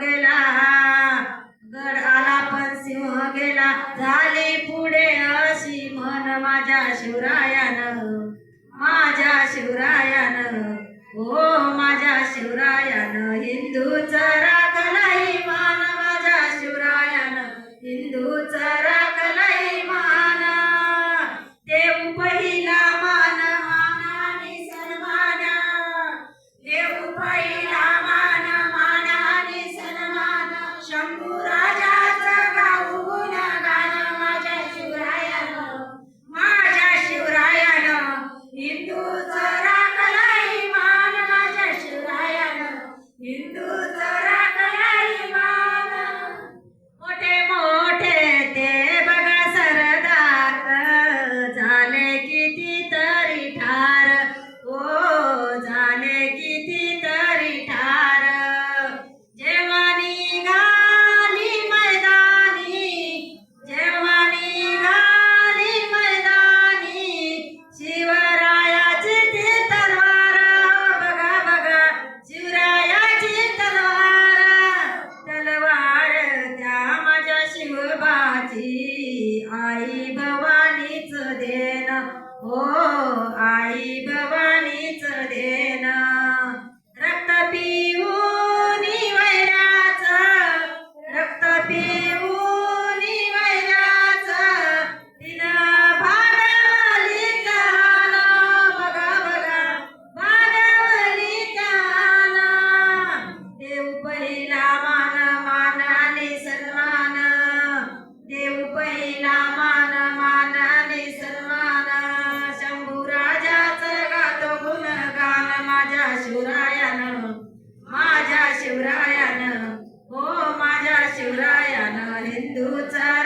गेला. गड आला पण सिंह गेला. झाली पुढे अशी म्हण माझ्या शिवरायानं. माझ्या शिवरायानं. हो माझ्या शिवरायानं. हिंदूचा नाही मान ಮಾಡಿದವ माझ्या